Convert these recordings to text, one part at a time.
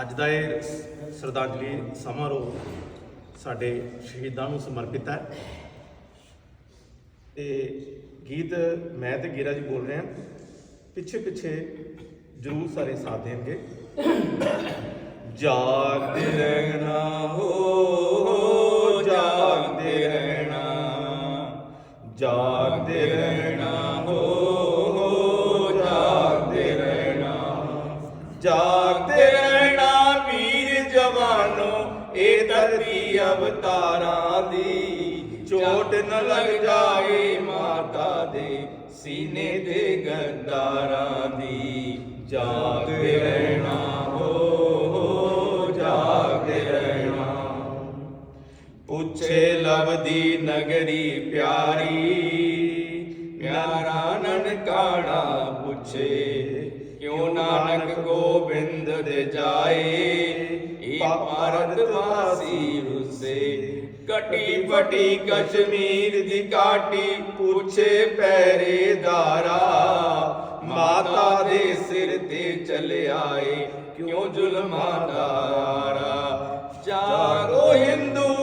ਅੱਜ ਦਾ ਇਹ ਸ਼ਰਧਾਂਜਲੀ ਸਮਾਰੋਹ ਸਾਡੇ ਸ਼ਹੀਦਾਂ ਨੂੰ ਸਮਰਪਿਤ ਹੈ। ਤੇ ਗੀਤ ਮੈਂ ਤੇ ਗੀਰਾ ਜੀ ਬੋਲ ਰਹੇ ਹਾਂ। ਪਿੱਛੇ ਪਿੱਛੇ ਜਰੂਰ ਸਾਰੇ ਸਾਥ ਦੇਣਗੇ। ਜਾਗਦੇ ਰਹਿਣਾ ਹੋ, ਜਾਗਦੇ ਰਹਿਣਾ। ਜਾਗ ਜਵਾਨੋ ਇਹ ਧਰਤੀ ਅਵਤਾਰਾਂ ਦੀ। ਚੋਟ ਨ ਲੱਗ ਜਾਏ ਮਾਤਾ ਦੇ, ਸੀਨੇ ਦੇ ਗੰਦਾਰਾਂ ਦੀ। ਜਾਗ ਰਹਿਣਾ ਹੋ, ਜਾਗ ਜਾਗਦੇ ਰਹਿਣਾ। ਪੁੱਛੇ ਲਵਦੀ ਨਗਰੀ ਪਿਆਰੀ, ਪਿਆਰਾ ਨਨਕਾਣਾ ਪੁੱਛੇ, ਕਿਉਂ ਨਾਨਕ ਗੋਬਿੰਦ ਦੇ ਜਾਏ? ਭਾਰਤ ਵਾਸੀ ਰੁੱਸੇ ਕਟੀ ਫਟੀ ਕਸ਼ਮੀਰ ਦੀ ਕਾਟੀ ਪੁੱਛੇ ਪਹਿਰੇਦਾਰਾ ਮਾਤਾ ਦੇ ਸਿਰ ਤੇ ਚੱਲ ਆਏ, ਕਿਉਂ ਜ਼ੁਲਮਾਂ ਦਾ ਆਰਾ ਜਾਗੋ ਹਿੰਦੂ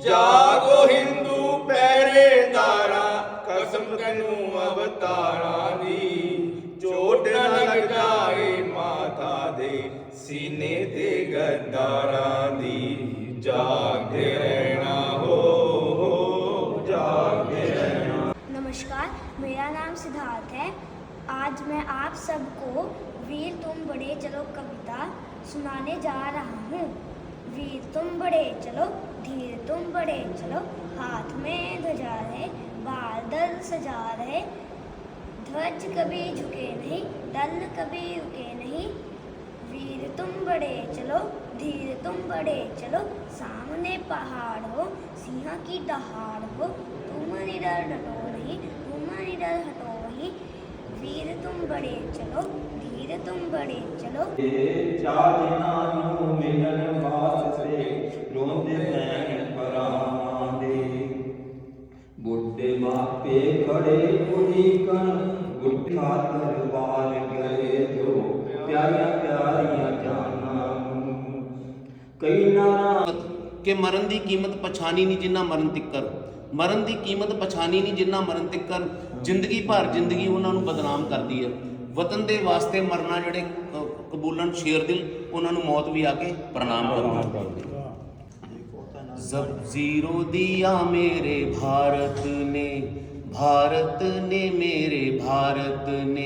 ਜਾਗੋ ਹਿੰਦੂ ਪਹਿਰੇਦਾਰਾ ਕਸਮ ਤੈਨੂੰ ਅਵਤਾਰਾਂ। नमस्कार, मेरा नाम सिद्धार्थ है। आज मैं आप सबको वीर तुम बड़े चलो कविता सुनाने जा रहा हूँ। वीर तुम बड़े चलो, धीर तुम बड़े चलो, हाथ में ध्वजा रहे बादल सजा रहे। ध्वज कभी झुके नहीं, दल कभी रुके नहीं। वीर तुम बड़े चलो धीर तुम बड़े चलो सामने पहाड़ हो सिंह की दहाड़ हो तुम निडर डटो नहीं तुम निडर हटो वहीं वीर तुम बड़े चलो धीर तुम बड़े चलो ਚਾਜਨਾ ਨੂੰ ਮਿਲਣ ਵਾਸਤੇ ਰੋਂਦੇ ਨੈਣ ਪਰਾਵਾਂ ਦੇ ਬੁੱਢੇ ਮਾਪੇ ਖੜੇ ਉਡੀਕਣ ਗੁੱਠਾ ਦਰਬਾਰ ਗਏ ਜੋ ਪਿਆਰੀਆਂ ਪਿਆਰੀਆਂ ਜਾਨਾਂ ਨੂੰ ਕਈ ਨਾਰਾ ਕਿ ਮਰਨ ਦੀ ਕੀਮਤ ਪਛਾਣੀ ਨਹੀਂ ਜਿੰਨਾ ਮਰਨ ਤਿੱਕਰ ਮਰਨ ਦੀ ਕੀਮਤ ਪਛਾਣੀ ਨਹੀਂ ਜਿੰਨਾ ਮਰਨ ਤਿੱਕਰ ਜ਼ਿੰਦਗੀ ਭਰ ਜ਼ਿੰਦਗੀ ਉਹਨਾਂ ਨੂੰ ਬਦਨਾਮ ਕਰਦੀ ਹੈ ਵਤਨ ਦੇ ਵਾਸਤੇ ਮਰਨਾ ਜਿਹੜੇ ਕ- ਕਬੂਲਣ ਸ਼ੇਰ ਦਿਲ ਉਹਨਾਂ ਨੂੰ ਮੌਤ ਵੀ ਆ ਕੇ ਪ੍ਰਣਾਮ ਕਰਦੀ जब जीरो दिया मेरे भारत ने भारत ने मेरे भारत ने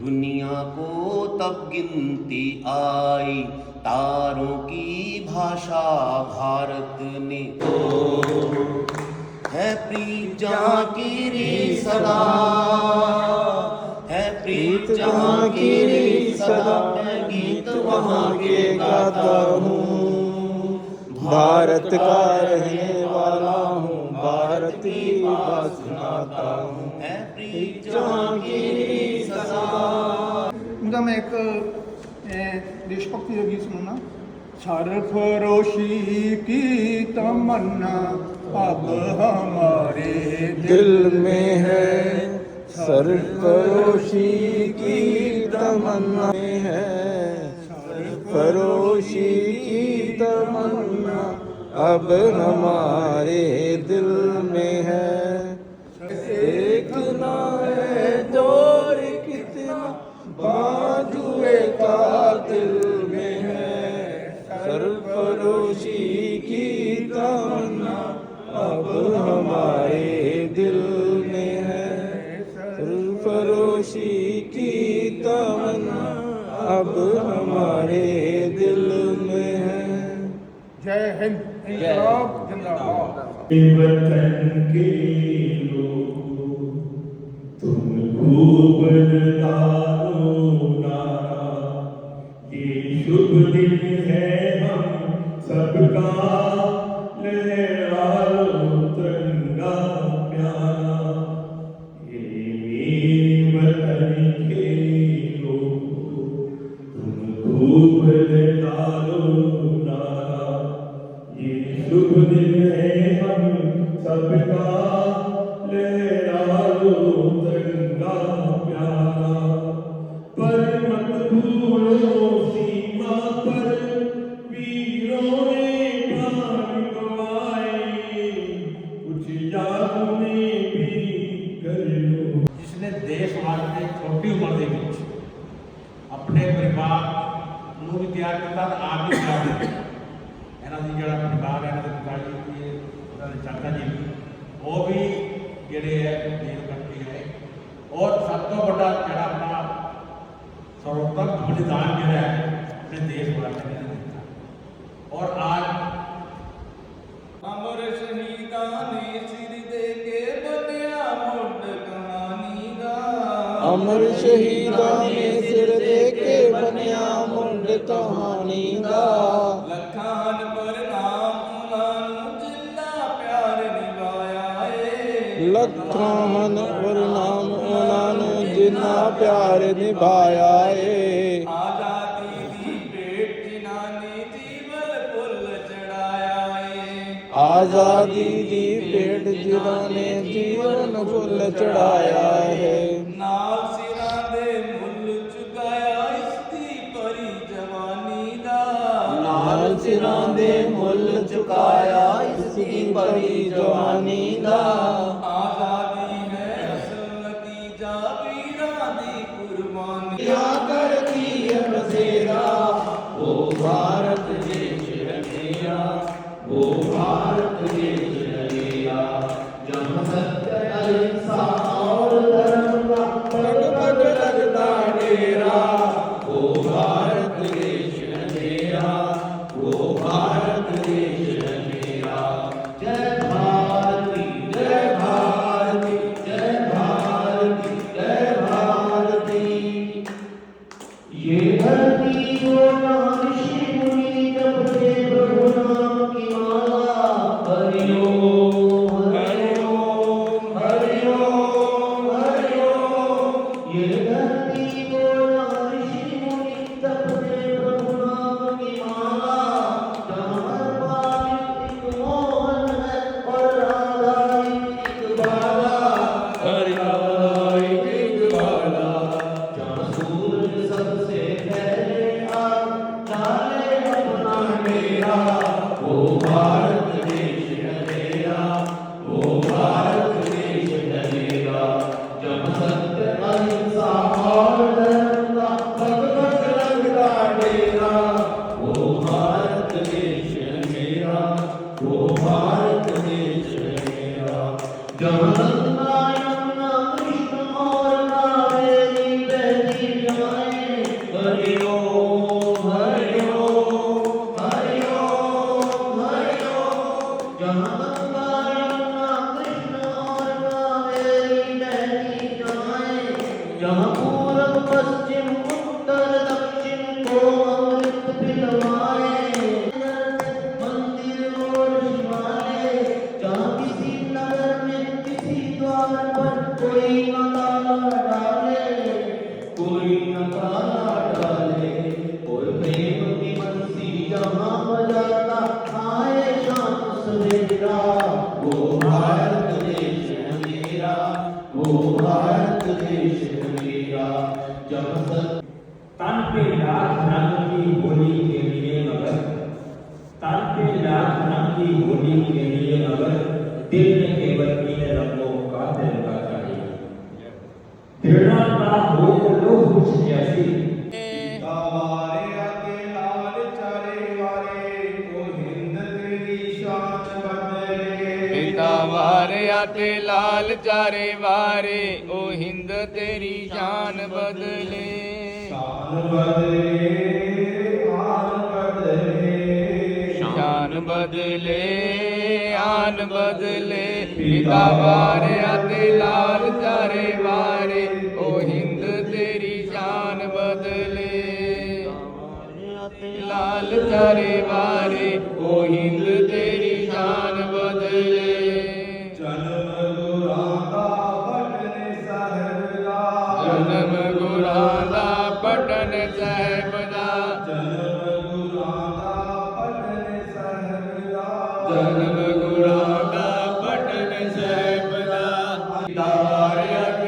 दुनिया को तब गिनती आई तारों की भाषा भारत ने है प्रीत जहाँ की री सदा है प्रीत जहाँ की री सदा मैं गीत वहाँ के गाता हूँ भारत का रहने वाला हूँ भारत की बात सुनाता हूँ है प्रीत जहाँ की री सदा उनका मैं एक अ, देशभक्ति का गीत सुनूँगा। सरफरोशी की तमन्ना अब हमारे दिल में है। सरफरोशी की तमन्ना है। सरफरोशी की तमन्ना अब हमारे दिल में ਹਿੰਦ ਇਨਕਲਾਬ ਜਿੰਦਾਬਾਦ ਇਹ ਵਤਨ ਕੇ ਲੋਗ ਤੁਮ ਖੂਬ ਨਾਰੋ ਨਾਰਾ ਇਹ ਸ਼ੁਭ ਦਿਨ में देश बांटने का और आज अमर शहीदा ने सिर दे के बनिया मुंड कहानी का अमर शहीदा ने सिर दे के बनिया मुंड कहानी का लखान पर नाम उन्हां ज़िंदा प्यार निभाया है लखान पर नाम उन्हां जिन्ना प्यार निभाया है। ਆਜ਼ਾਦੀ ਦੀ ਪੇਟ ਜਿਨ੍ਹਾਂ ਨੇ ਜੀਵਨ ਫੁੱਲ ਚੜਾਇਆ ਹੈ। ਨਾਲ ਸਿਰਾਂ ਦੇ ਮੁੱਲ ਚੁਕਾਇਆ ਇਸਤੀ ਪਰੀ ਜਵਾਨੀ ਦਾ। ਨਾਲ ਸਿਰਾਂ ਦੇ ਮੁੱਲ ਚੁਕਾਇਆ ਇਸਤੀ ਪਰੀ ਜਵਾਨੀ ਦਾ। ਆਜ਼ਾਦੀ ਹੈ ਅਸਲ ਨਤੀਜਾ ਵੀਰਾਂ ਦੀ ਕੁਰਬਾਨੀ। ਯਾ ਕਰਤੀ ਹੈ ਬਸੇਰਾ ਉਹ की होने के लिए अगर दिल में केवल इन रंगों का तिरंगा चाहिए प्रेरणा का हो तो कुछ जैसी ਵਾਰਿਆ ਤੇ ਲਾਲ ਚਾਰੇ ਵਾਰੇ ਉਹ ਹਿੰਦ ਤੇਰੀ ਸ਼ਾਨ ਬਦਲੇ ਸ਼ਾਨ ਬਦਲੇ ਬਦਲੇ, ਆਨ ਬਦਲੇ, ਪਿਤਾ ਵਾਰਿਆ ਤੇ ਲਾਲ ਚਾਰੇ ਵਾਰੇ, ਓ ਹਿੰਦ ਤੇਰੀ ਸ਼ਾਨ ਬਦਲੇ। ਲਾਲ ਚਾਰੇ ਵਾਰੇ, ਓ ਹਿੰਦ ਤੇਰੀ ਸ਼ਾਨ Maria.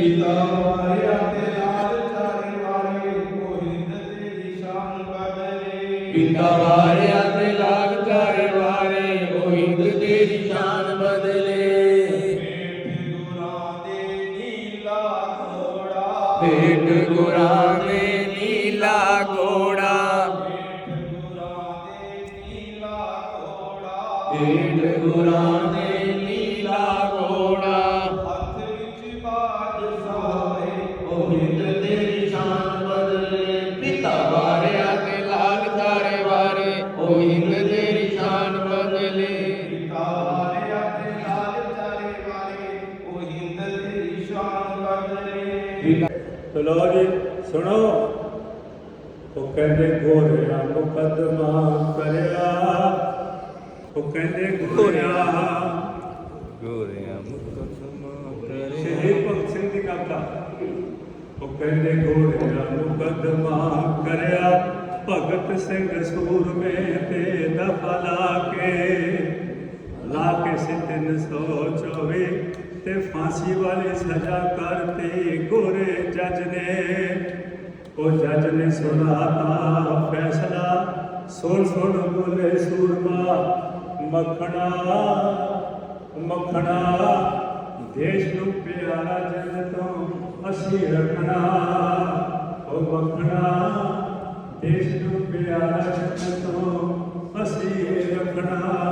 पिता ਸੁਣੋ। ਉਹ ਕਹਿੰਦੇ ਗੋਰਿਆ ਮੁਕਦਮਾ ਕਰਿਆ। ਉਹ ਕਹਿੰਦੇ ਗੋਰਿਆ ਗੋਰਿਆ ਮੁਕਦਮਾ ਸ਼ਹੀਦ ਭਗਤ ਸਿੰਘ ਦੀ ਕਵਿਤਾ ਉਹ ਕਹਿੰਦੇ ਗੋਰਿਆ ਮੁਕਦਮਾ ਕਰਿਆ। ਭਗਤ ਸਿੰਘ ਸੂਰਮੇ ਤੇ ਦਫਾ ਲਾ ਕੇ। ਲਾ ਕੇ ਸੀ 324 ਤੇ ਫਾਂਸੀ ਵਾਲੀ ਸਜ਼ਾ ਕਰਤੀ ਗੋਰੇ ਜੱਜ ਨੇ। ਉਹ ਜੱਜ ਨੇ ਸੁਣਾਤਾ ਫੈਸਲਾ, ਸੁਣ ਸੁਣ ਬੋਲੇ ਸੂਰਮਾ, ਮੱਖਣਾ ਮੱਖਣਾ, ਦੇਸ਼ ਨੂੰ ਪਿਆਰਾ ਜਨ ਤੋਂ ਅਸੀਂ ਰੱਖਣਾ। ਉਹ ਮੱਖਣਾ, ਦੇਸ਼ ਨੂੰ ਪਿਆਰਾ ਜਨ ਤੋਂ ਅਸੀਂ ਰੱਖਣਾ।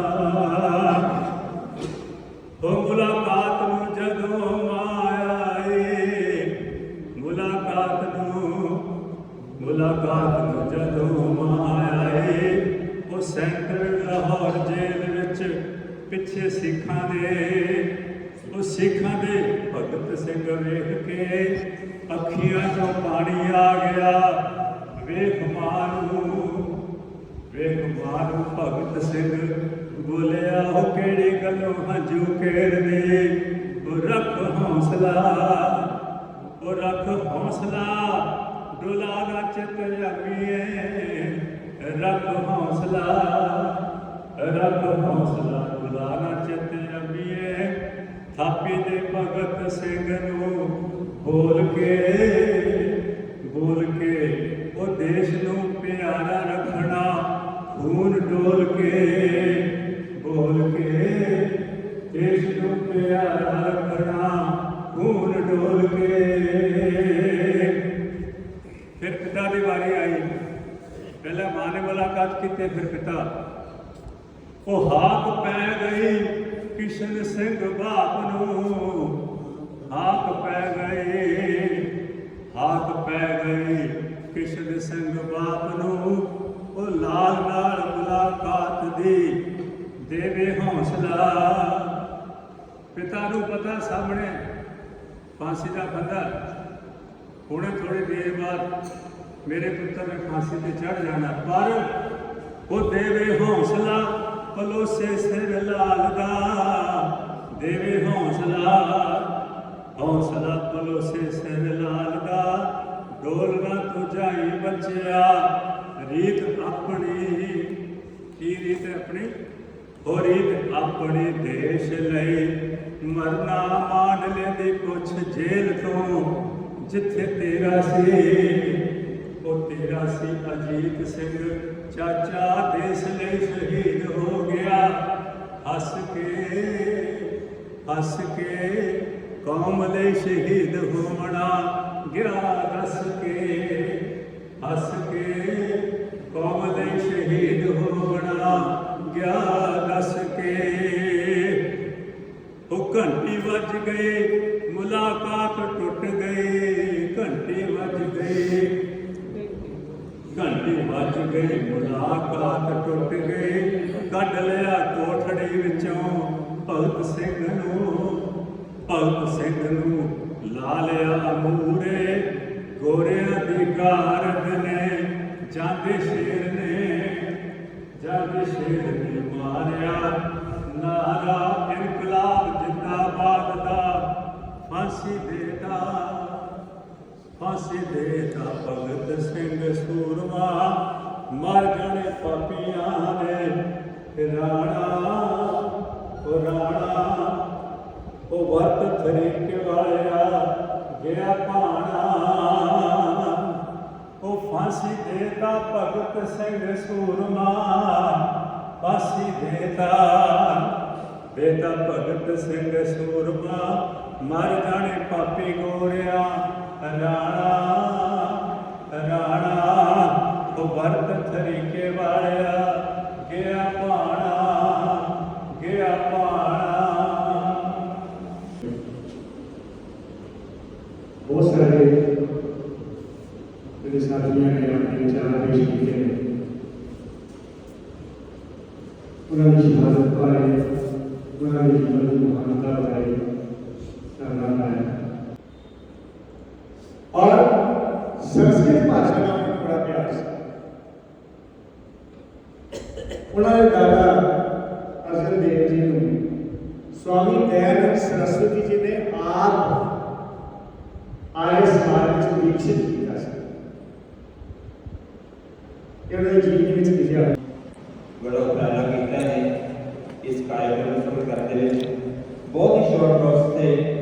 ਕੇੜਦੇ ਉਹ ਰੱਖ ਹੌਸਲਾ, ਉਹ ਰੱਖ ਹੌਸਲਾ, ਡੋਲਾ ਨਾ ਚਿੱਤ ਜਾਮੀਏ ਰੱਖ ਹੌਸਲਾ ਰੱਖ ਹੌਸਲਾ, ਡੋਲਾ ਨਾ ਚਿੱਤ ਜਾਮੀਏ ਥਾਪੀ ਦੇ ਭਗਤ ਸਿੰਘ ਨੂੰ ਬੋਲ ਕੇ ਬੋਲ ਕੇ, ਉਹ ਦੇਸ਼ ਨੂੰ ਪਿਆਰਾ ਰੱਖਣਾ, ਖੂਨ ਡੋਲ ਕੇ। ਕੀਤੀ ਫਿਰ ਪਿਤਾ ਉਹ ਹਾਕ ਪੈ ਗਈ ਕਿਸ਼ਨ ਸਿੰਘ ਬਾਪ ਨੂੰ ਹਾਕ ਪੈ ਗਈ, ਹਾਕ ਪੈ ਗਈ ਕਿਸ਼ਨ ਸਿੰਘ ਬਾਪ ਨੂੰ ਉਹ ਲਾਲ ਨਾਲ ਮੁਲਾਕਾਤ ਦੀ ਦੇਵੇ ਹੌਸਲਾ। ਪਿਤਾ ਨੂੰ ਪਤਾ ਸਾਹਮਣੇ, ਫਾਂਸੀ ਦਾ ਬੰਦਾ। ਹੁਣੇ ਥੋੜੀ ਦੇਰ ਬਾਅਦ ਮੇਰੇ ਪੁੱਤਰ ਨੇ ਫਾਂਸੀ ਤੇ ਚੜ ਜਾਣਾ, ਪਰ ਉਹ ਦੇਵੇ ਹੌਸਲਾ, ਪਲੋਸੇ ਸਿਰ ਲਾਲ ਦਾ ਦੇਵੇ ਹੌਸਲਾ ਹੌਸਲਾ, ਪਲੋਸੇ ਸਿਰ ਲਾਲ ਦਾ ਡੋਲਵਾ ਤੂੰ ਜਾਈ ਬੱਚਿਆ, ਰੀਤ ਆਪਣੀ, ਕੀ ਰੀਤ ਆਪਣੀ? ਉਹ ਰੀਤ ਆਪਣੇ ਦੇਸ਼ ਲਈ। ਮਰਨਾ ਮਾਨ ਲੈਂਦੀ ਕੁਛ ਜੇਲ ਤੋਂ, ਜਿੱਥੇ ਤੇਰਾ ਸੀ, ਉਹ ਤੇਰਾ ਸੀ ਅਜੀਤ ਸਿੰਘ। ਚਾਚਾ ਦੇਸ਼ ਲਈ ਸ਼ਹੀਦ ਹੋ ਗਿਆ। ਹੱਸ ਕੇ ਹੱਸ ਕੇ ਕੌਮ ਲਈ ਸ਼ਹੀਦ ਹੋਣਾ ਗਿਆ। ਦੱਸ ਕੇ, ਹੱਸ ਕੇ ਕੌਮ ਲਈ ਸ਼ਹੀਦ ਹੋਣਾ ਗਿਆ। ਦੱਸ ਕੇ ਉਹ ਘੰਟੀ ਵੱਜ ਗਈ, ਮੁਲਾਕਾਤ ਟੁੱਟ ਗਈ। ਘੰਟੀ ਵੱਜ ਗਈ। ਘੰਟੀ ਵੱਜ ਗਈ ਮੁਲਾਕਾਤ ਟੁੱਟ ਗਈ ਕੱਢ ਲਿਆ ਕੋਠੜੀ ਵਿੱਚੋਂ। ਭਗਤ ਸਿੰਘ ਨੂੰ, ਭਗਤ ਸਿੰਘ ਨੂੰ ਲਾ ਲਿਆ ਮੂਰੇ ਗੋਰਿਆਂ ਦੀ ਗਾਰਦ ਨੇ, ਜਾਂਦੇ ਸ਼ੇਰ ਨੇ, ਜਦ ਸ਼ੇਰ ਨੇ ਮਾਰਿਆ। ਨਾਰਾ ਇਨਕਲਾਬ ਜਿੰਦਾਬਾਦ ਦਾ ਫਾਂਸੀ ਦੇਤਾ ਫਾਂਸੀ ਦੇ ਤਾ ਭਗਤ ਸਿੰਘ ਸੂਰਮਾ, ਮਰ ਜਾਣੇ ਪਾਪੀਆਂ ਨੇ। ਰਾਣਾ, ਉਹ ਰਾਣਾ, ਉਹ ਵਰਤ ਤਰੀਕ ਵਾਲਿਆ ਗਿਆ ਭਾਣਾ। ਉਹ ਫਾਂਸੀ ਦੇ ਤਾ ਭਗਤ ਸਿੰਘ ਸੂਰਮਾ, ਫਾਂਸੀ ਦੇ ਤਾ ਦੇਤਾ ਭਗਤ ਸਿੰਘ ਸੂਰਮਾ। ਮਰ ਜਾਣੇ ਪਾਪੀ ਗੋਰਿਆ ਰਾਣਾ ਰਾਣਾ ਉਹ ਵਰਤ ਤਰੀਕੇ ਵਾਲਿਆ, ਗਿਆ ਪਾਣਾ ਗਿਆ ਪਾਣਾ ਬਹੁਤ ਸਾਰੇ ਜਿਹੜੇ ਸਾਥੀਆਂ ਨੇ ਆਪਣੇ ਵਿਚਾਰ ਪੇਸ਼ ਕੀਤੇ ਨੇ, ਉਹਨਾਂ ਦੀ ਸ਼ਹਾਦਤ ਬਾਰੇ ਉਹਨਾਂ ਦੀ ਜੀਵਨ ਇਹ ਉਹਨਾਂ ਦੇ ਜੀਵਨ ਵਿੱਚ ਲਿਖਿਆ ਹੋਇਆ? ਬੜਾ ਉਪਰਾਲਾ ਕੀਤਾ ਹੈ। ਇਸ ਕਾਇਮ ਨੂੰ ਸਫਲ ਕਰਦੇ ਵਿੱਚ ਬਹੁਤ ਹੀ ਸ਼ਾਰਟ ਪ੍ਰੋਸੈਸ ਤੇ